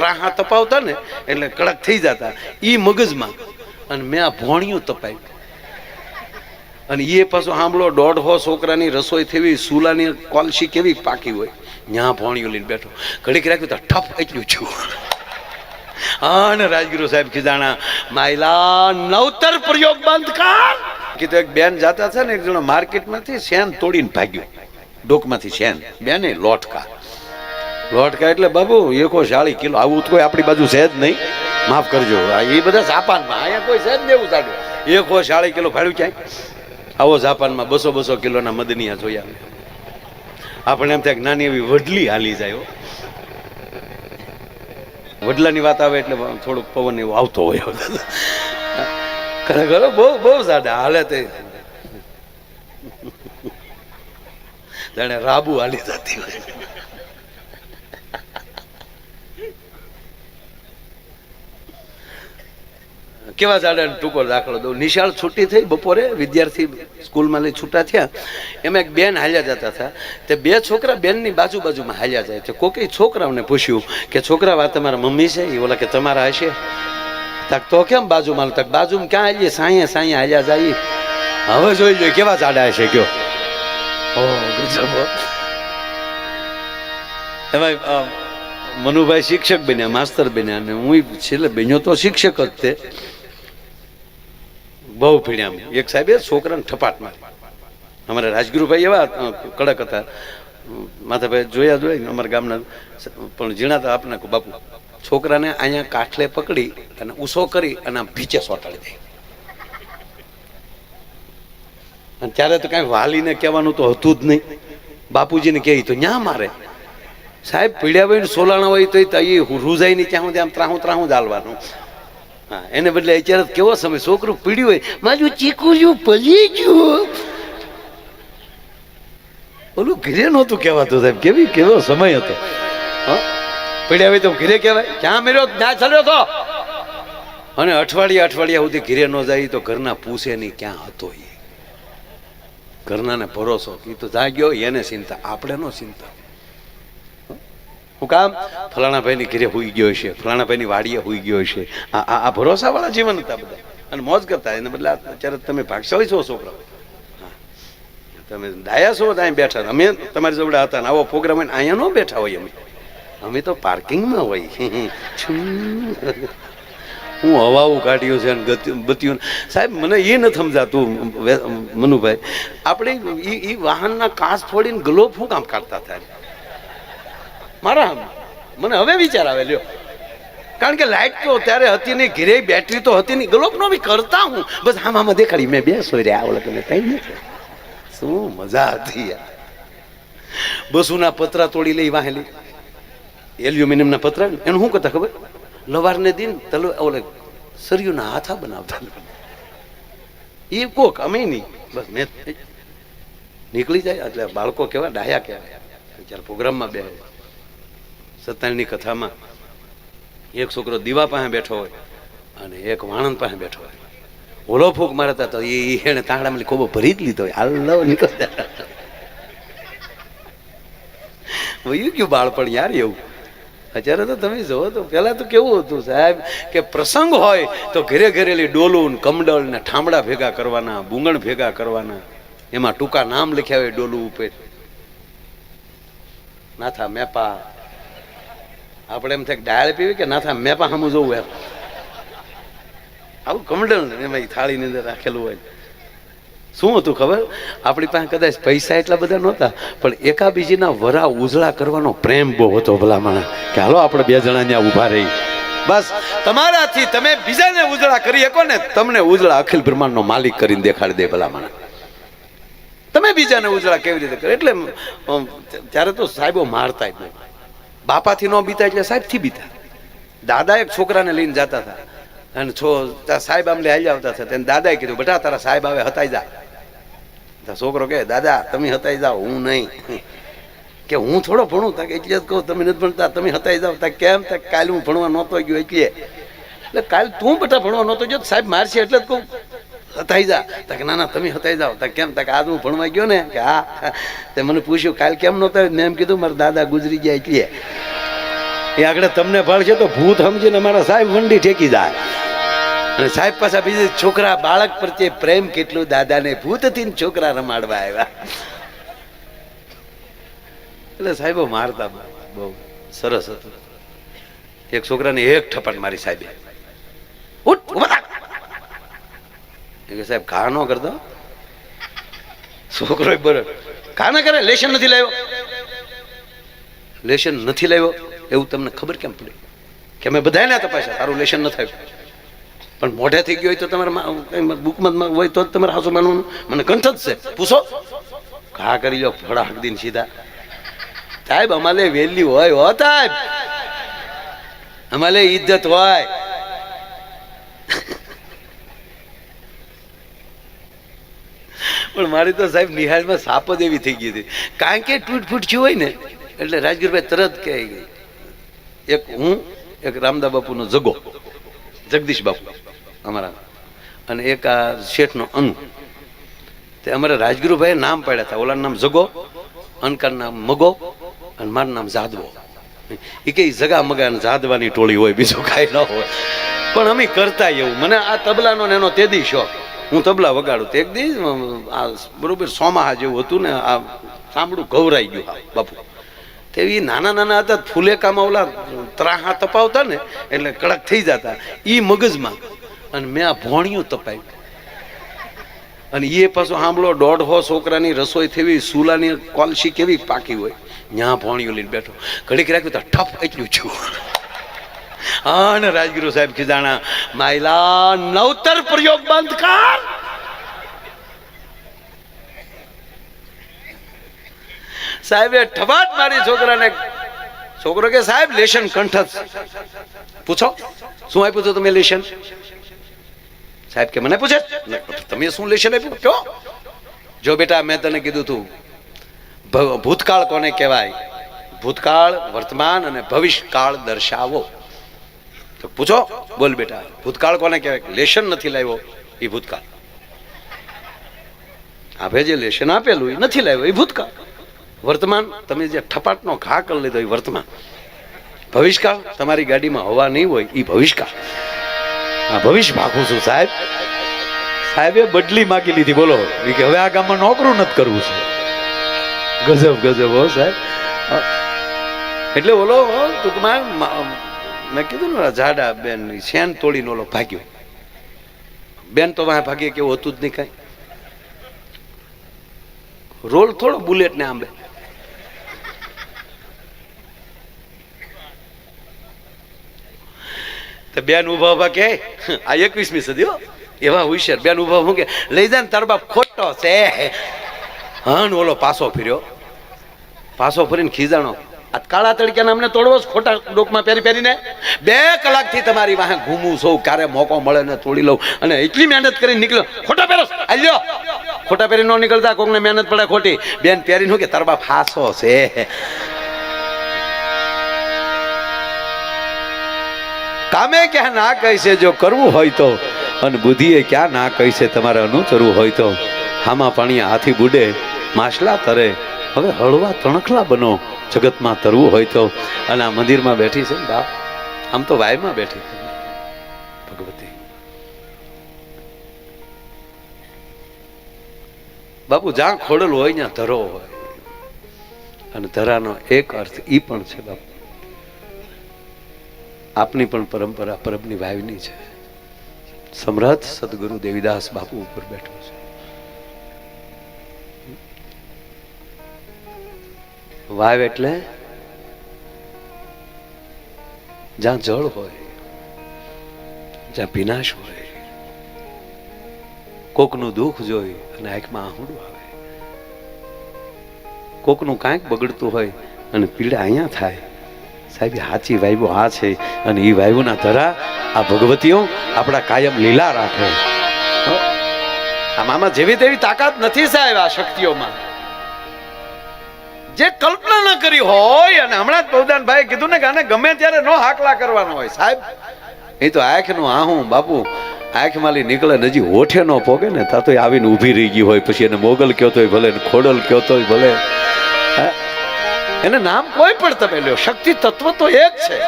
રાહા તપાવતા ને એટલે કડક થઈ જતા. એ મગજમાં. અને મેં આ ભોણિયું તપાવ્યું અને એ પાછું સાંભળો દોઢસો છોકરાની રસોઈ થવી, સુલાની કોલસી કેવી પાકી હોય. ત્યાં ભોણિયું લઈને બેઠો. ઘડીક રાખ્યું તો ઠપ એટલું છું. હા ને રાજગુરુ સાહેબ ખીજાણા, માયલા, નવતર પ્રયોગ બંધ કર. કીધું, એક બેન જાતા છે ને, એક જણો માર્કેટમાંથી શેન તોડીને ભાગ્યો. ડોકમાંથી શેન બેને લોટકા લોટકા એટલે બાબુ એકો શાળી કિલો. આવું કોઈ આપણી બાજુ છે જ નહીં. માફ કરજો. એ બધા જાપાનમાં. અહીંયા કોઈ છે જ નહીં ઉતાર્યું એકો શાળી કિલો ફાડ્યું ક્યાંય? આવો જાપાનમાં બસો બસો કિલોના મદનિયા જોયા. આપણે એમ થાય નાની એવી વડલી હાલી જાય વડલાની વાત આવે એટલે થોડુંક પવન એવો આવતો હોય ખરેખર બહુ બહુ સાડા હાલે તે. જાણે રાબુ હાલી જતી હોય. કેવા જાડે ટૂંકો દાખલો દઉં. નિશાળ છૂટી થઈ બપોરે વિદ્યાર્થી સ્કૂલમાં લઈ છૂટા થયા. એમાં એક બેન હાલ્યા જતા હતા. તે બે છોકરા બેનની બાજુ બાજુમાં હાલ્યા જાય છે. કોકે છોકરાઓને પૂછ્યું કે છોકરા વાત તમારા મમ્મી છે? એ ઓલા કે તમારા હશે. તક તો કેમ બાજુમાં? તક બાજુમાં ક્યાં આવીએ સાંયે સાંયે હાલ્યા જાય. હવે જોઈ લો કેવા જાડા હશે કયો. એમાં મનુભાઈ શિક્ષક બન્યા માસ્તર બન્યા અને હું છેલ્લે બન્યો તો શિક્ષક જ તે. બહુ પીડ્યા એક સાહેબે છોકરાને ઠપાટ મારી. અમારા રાજગુરુભાઈ એવા કડક હતા. માથાભાઈ જોયા જોયા અમારા ગામના, પણ ઝીણાતા આપના બાપુ. છોકરાને અહીંયા કાઠલે પકડી અને ઉસો કરી અને આમ ભીચે સોટાડી દે. અને ત્યારે તો કાંઈ વાલીને કહેવાનું તો હતું જ નહીં. બાપુજીને કહે તો ન્યા મારે. સાહેબ, પીડ્યા ભાઈ સોલાણા હોય તો એ રૂઝાઈ ની ત્યાં સુધી આમ ત્રાહું ત્રાહું ચાલવાનું હા, એને બદલે અત્યારે કેવો સમય? છોકરું પીડ્યું હોય. મારું ચીકું પલી ગયું. ઓલું ઘરે નહોતું કહેવાતું સાહેબ. કેવી, કેવો સમય હતો? પીડ્યા હોય તો ઘરે કહેવાય. ક્યાં મેળ્યો ત્યાં ચાલ્યો તો. અને અઠવાડિયા અઠવાડિયા સુધી ઘરે ન જાય તો ઘરના પૂછે નહીં ક્યાં હતો એ. ઘરનાને ભરોસો. એ તો જાગ્યો, એને ચિંતા. આપણે નો ચિંતા. હું કામ? ફલાણાભાઈની ઘરે હોઈ ગયો છે. ફલાણાભાઈની વાડીએ હોઈ ગયો છે. આ આ ભરોસાવાળા જીવન હતા બધા. અને મોજ કરતા એને બદલે અત્યારે તમે ભાગશાળી છો છોકરાઓ. હા. તમે ડાયા છો ત્યાં બેઠા. અમે તમારી જોડે હતા ને આવો પ્રોગ્રામ હોય અહીંયા ન બેઠા હોય અમે. અમે તો પાર્કિંગમાં હોય. હું હવાઓ કાઢ્યું છે અને બત્યું સાહેબ, મને એ નથી સમજાતું મનુભાઈ. આપણે એ વાહનના કાચ ફોડીને ગ્લોબ શું કામ કાઢતા થાય મારા મને હવે વિચાર આવે, લ્યો. કારણ કે લાઈટ તો ત્યારે હતી નહીં ઘેરે બેટરી તો હતી નહીં. ગ્લોબ નો બી કરતા હું. બસ આમ આમાં દેખાડી. મેં બેસો રે આવો તમે કઈ શું મજા હતી યાર. બસુના પતરા તોડી લઈ વાહેલી. એલ્યુમિનિયમના પતરા એનું શું કરતા ખબર? લવારને દિન તલો ઓલે સરિયુના હાથા બનાવતા એ કોક અમે નહીં. બસ મેં નીકળી જાય એટલે બાળકો કેવા ડાયા કહેવાય જ્યારે પ્રોગ્રામમાં બે સત્યનારાયણની કથામાં એક છોકરો દીવા પાસે બેઠો હોય અને એક વાણંદ પાસે બેઠો હોય. ઓલો ફૂક મારતા તો એ એને તાંડામાં ખૂબ ભરી જ લીધો હાલ નીકળતા વયું ગયું બાળપણ યાર એવું. અત્યારે તો તમે જુઓ તો પેલા તો કેવું હતું સાહેબ કે પ્રસંગ હોય તો ઘરે ઘરેલી ડોલું કમડલ ને ઠામડા ભેગા કરવાના બુંગણ ભેગા કરવાના. એમાં ટૂંકા નામ લખ્યા હોય ડોલું ઉપર. નાથા મેપા આપણે એમ થાય ડાળ પીવી કે નાથા પણ સામું જોવું એમ. આવું કમંડલ એમાં થાળીની અંદર રાખેલું હોય. શું હતું ખબર? આપણી પાસે કદાચ પૈસા એટલા બધા નહોતા, પણ એકાબીજીના વરા ઉજળા કરવાનો પ્રેમ બહુ હતો ભલા માણસ. કે હાલો, આપણે બે જણા ત્યાં ઊભા રહી. બસ, તમારાથી તમે બીજાને ઉજળા કરી શકો ને, તમને ઉજળા અખિલ બ્રહ્માંડનો માલિક કરીને દેખાડી દે ભલા માણસ. તમે બીજાને ઉજળા કેવી રીતે કરે? એટલે ત્યારે તો સાહેબો મારતા જ નહીં. બાપાથી ન બીતા એટલે સાહેબથી બીતા દાદા એક છોકરાને લઈને જતા હતા. અને છો સાહેબ આમ લઈ આવતા હતા. તેને દાદાએ કીધું, બેટા, તારા સાહેબ આવે હતાઈ જા. છોકરો કે દાદા, તમે હતાઈ જાઓ. હું નહીં. કે હું થોડો ભણું, તા એટલે જ કહું, તમે નથી ભણતા, તમે હતાઈ જાઓ. તા કેમ? તા કાલે હું ભણવા નહોતો ગયો, એટલે. એટલે કાલ તું બેટા ભણવા નહોતો ગયો સાહેબ મારશે, એટલે જ કહું. હતાઈ જા. તક ના ના તમે હતાઈ જાઓ. તક કેમ? તક આદમું ભણવા ગયો ને? કે હા. તે મને પૂછ્યું, કાલ કેમ નહોતા? મેં એમ કીધું, મારા દાદા ગુજરી ગયા એટલે. એ આગળ તમને ભાળશે તો ભૂત સમજીને મારા સાહેબ વંડી ઠેકી જાય. અને સાહેબ પાછા બીજે છોકરા, બાળક પ્રત્યે પ્રેમ કેટલું દાદાને ભૂતથી છોકરા રમાડવા આવ્યા. એટલે સાહેબો મારતા બહુ સરસ હતું. એક છોકરાને એક ઠપટ મારી સાહેબે. ઉઠ. એ કે સાહેબ, ઘા ન કરતો? છોકરો બરોબર ઘા ના કરે? લેશન નથી લાવ્યો? લેશન નથી લાવ્યો? એવું તમને ખબર કેમ પડી? કે અમે બધાને તપાસ્યા, તારું લેશન ન થયું. પણ મોઢે થઈ ગયો હોય તો તમારે બુકમાં હોય તો તમારે હાસુ માનવું મને કંઠ જ છે. પૂછો. ઘા કરી લો, ફળા હક દીન સીધા. સાહેબ અમારે વહેલી હોય હો સાહેબ અમારે ઇજ્જત હોય. પણ મારી તો સાહેબ નિહાળમાં સાપ જ એવી થઈ ગઈ હતી. કારણ કે તૂટ ફૂટ થયું હોય ને, એટલે રાજગીરભાઈ તરત કહે એક હું, એક રામદા બાપુનો જગો, જગદીશ બાપુ, અમારા. અને એક આ શેઠનો અનુ. તે અમારા રાજગુરુભાઈએ નામ પાડ્યા હતા. ઓલાનું નામ જગો અનકાર નામ મગો, અને મારું નામ જાદવો. એ કઈ જગા મગા અને જાદવાની ટોળી હોય, બીજું કાંઈ ન હોય. પણ અમે કરતા એવું. મને આ તબલાનો એનો તેદી શોખ. હું તબલા વગાડું તે એક દી બરોબર સોમાહા જેવું હતું ને, આ સાંભળું ગૌરાઈ ગયું બાપુ. તે ઈ નાના નાના હતા, ફૂલેકામાં ઓલા ત્રાહા તપાવતા ને, એટલે કડક થઈ જતા. એ મગજમાં. અને મેં આ ભોણિયું તપાવ્યું અને એ પાછો સાંભળો દોઢસો છોકરાની રસોઈ થવી, સુલાની કોલસી કેવી પાકી હોય. ન્યા ભોણિયું લઈને બેઠો. ઘડીક રાખ્યું તો ઠપ એટલું છું. હા ને રાજગુરુ સાહેબ ખીજાણા, માયલા, નવતર પ્રયોગ બંધ કર. સાહેબે ઠબાટ મારી છોકરાને, છોકરો કે સાહેબ, લેશન કંઠ પૂછો, શું આપ્યું હતું તમે લેશન? સાહેબ કે, મને પૂછે? તમે શું લેશન આપ્યું? કયો? જો બેટા, મેં તને કીધું તું, ભ- ભૂતકાળ કોને કહેવાય? ભૂતકાળ, વર્તમાન અને ભવિષ્યકાળ દર્શાવો. તો પૂછો. બોલ બેટા, ભૂતકાળ કોને કહેવાય? લેશન નથી લાવ્યો એ ભૂતકાળ. આપે જે લેશન આપેલું એ નથી લાવ્યો એ ભૂતકાળ. વર્તમાન, તમે જે ઠપાટનો ઘા કરી લીધો એ વર્તમાન. ભવિષ્યકાળ, તમારી ગાડીમાં હવા નહીં હોય એ ભવિષ્યકાળ. આ ભવિષ્ય ભાગું છું, સાહેબ. સાહેબે બદલી માગી લીધી, બોલો. કે હવે આ ગામમાં નોકરું નથી કરવું છે. ગજબ ગજબ, હો, સાહેબ. એટલે બોલો ટૂંકમાં મા- કીધું ને જાડા બેન શેન તોડીને ઓલો ભાગ્યો? બેન તો વાંહે ભાગીએ કેવું હતું જ નહીં કાંઈ. રોલ થોડો બુલેટ ને આંબે. બેન ઊભા ઊભા કે, આ એકવીસમી સદી હો. એવા હોશિયાર. બેન ઊભા હું કે, લઈ જાય ને, તારો બાપ ખોટો છે. હા ઓલો પાછો ફર્યો. પાછો ફરીને ખીજાણો. આ કાળા તડક્યાને અમને તોડવો ખોટા ડોકમાં પહેરી પહેરીને? બે કલાકથી તમારી વાહે ઘૂમું છું. ક્યારે મોકો મળે ને તોડી લઉં. અને એટલી મહેનત કરીને નીકળ્યો. ખોટા પહેરો. આલ્યો ખોટા પહેરી ન નીકળતા, કોકને મહેનત પડે ખોટી. બેન પહેરીને નું કે, તારો બાપ ફાસો છે. કામે ક્યાં ના કહી છે, જો કરવું હોય તો. અને બુદ્ધિએ ક્યાં ના કહી છે, તમારે અનુસરવું હોય તો. હામાં પાણી હાથી બુડે, માછલા તરે. હવે હળવા તણખલા બનો. જગતમાં તરવું હોય તો. અને આ મંદિરમાં બેઠી છે ને બાપ? આમ તો વાયમાં બેઠી છે. ભગવતી. બાપુ, જ્યાં ખોડલ હોય, ત્યાં ધરો હોય. અને ધરાનો એક અર્થ ઈ પણ છે, બાપુ. આપની પણ પરંપરા પરબની વાવની છે. સમ્રાટ સદગુરુ દેવીદાસ બાપુ ઉપર બેઠો છે. વાવ એટલે જ્યાં જળ હોય, જ્યાં વિનાશ હોય, કોકનું દુઃખ જોઈ અને આંખમાં આહુડું આવે. કોકનું કાંઈક બગડતું હોય અને પીડા અહીંયા થાય. સાહેબ હાચી વાયુ આ છે અને એ વાયુના ધરા આ ભગવતીઓ આપણા કાયમ લીલા રાખે? આ મામા જેવી તેવી તાકાત નથી સાહેબ આ શક્તિઓમાં. જે કલ્પના ન કરી હોય, અને હમણાં જ પૌદાનભાઈ કીધું ને કે આને ગમે ત્યારે નો હાકલા કરવાનો હોય. સાહેબ, એ તો આંખનું આહું, બાપુ આંખ માલી નીકળે નજી હોઠે નો પોગે ને, તા તો આવીને ઊભી રહી ગઈ હોય, પછી એને મોગલ કયો તોય ભલે ખોડલ કયો તોય ભલે? એને નામ કોઈ પણ તમે લ્યો, શક્તિ તત્વ તો એક છે.